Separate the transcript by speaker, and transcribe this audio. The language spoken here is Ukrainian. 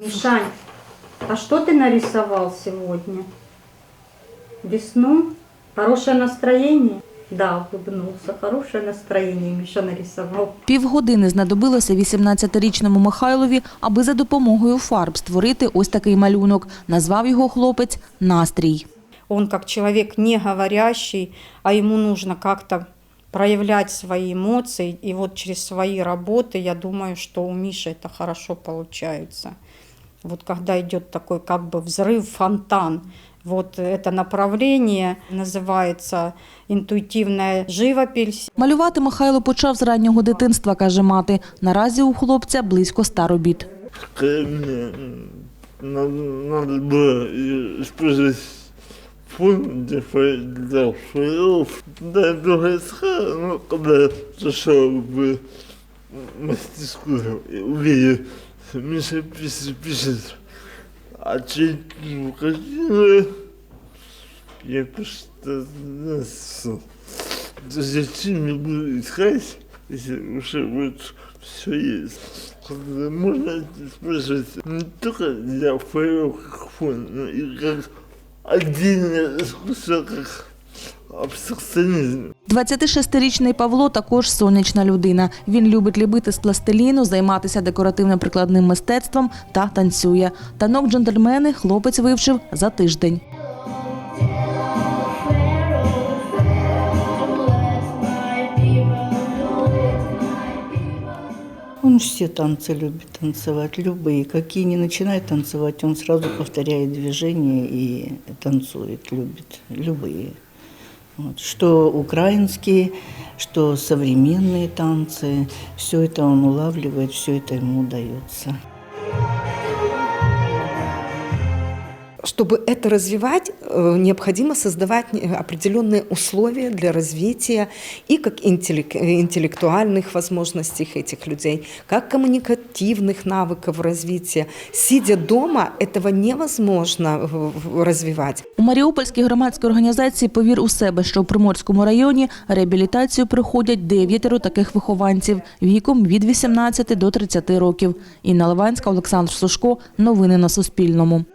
Speaker 1: Мишань, а что ты нарисовал сегодня? Весну? Хорошее настроение? Да, улыбнулся. Хорошее настроение Миша нарисовал.
Speaker 2: Півгодини знадобилося 18-річному Михайлові, аби за допомогою фарб створити ось такий малюнок. Назвав його хлопець «Настрій».
Speaker 1: Он как человек не говорящий, а ему нужно как-то проявлять свои эмоции. И вот через свои работы, я думаю, что у Миши это хорошо получается. Вот когда идет такой как бы взрыв, фонтан, вот это направление называется интуитивная живопись.
Speaker 2: Малювати Михайло почав з раннього дитинства, каже мати. Наразі у хлопця близько ста робіт.
Speaker 3: Миша пишет, пишет. А че, ну, какие? Я просто не знаю. Зачем мне буду искать, если уже вот все есть? Когда можно спрашивать не только для файлов как фон, но и как отдельное искусство, как абстракционизм.
Speaker 2: 26-річний Павло також сонячна людина. Він любить ліпити з пластиліну, займатися декоративно-прикладним мистецтвом та танцює. Танок джентльмени хлопець вивчив за тиждень.
Speaker 4: Он все танцы любит танцевать, любые. Какие не начинает танцевать, он сразу повторяет движения и танцует, любит любые. Вот. Что украинские, что современные танцы, все это он улавливает, все это ему удается.
Speaker 5: Чтобы это развивать, э, необходимо создавать не- определенные условия для развития и как интеллек- э, интеллектуальных возможностей этих людей, как коммуникативных навыков развития. Сидя дома, этого невозможно э, в- развивать.
Speaker 2: У Маріупольській громадській організації Повір у себе, що в Приморському районі реабілітацію проходять дев'ятеро таких вихованців віком від 18 до 30 років. Інна Ливанська, Олександр Сушко. Новини на Суспільному.